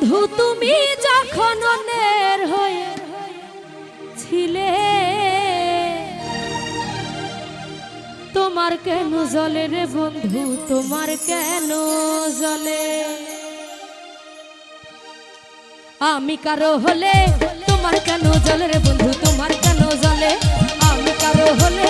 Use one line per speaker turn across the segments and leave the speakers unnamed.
বন্ধু, তুমি যখন অন্যের হয়ে ছিলে, তোমার কেন জলে রে বন্ধু? তোমার কেন জলে? আমি কারও হলে তোমার কেন জলে রে বন্ধু? তোমার কেন জলে? আমি কারও হলে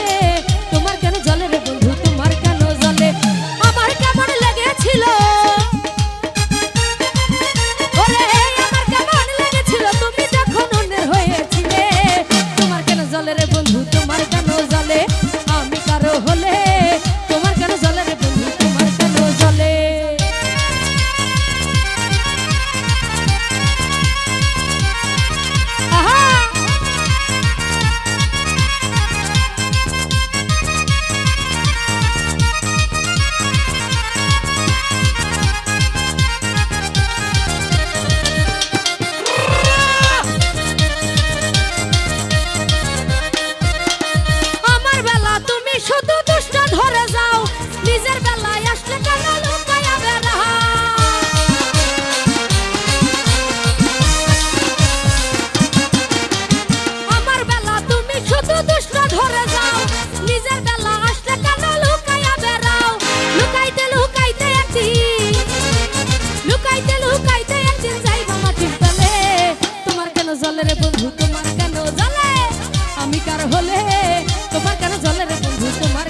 লুকাইতে লুকাইতে একদিন যাইব মাটির তলে। তোমার কেন জলে রে বন্ধু, তোমার কেন জলে? আমি কার হলে? তোমার কেন জলে রে বন্ধু, তোমার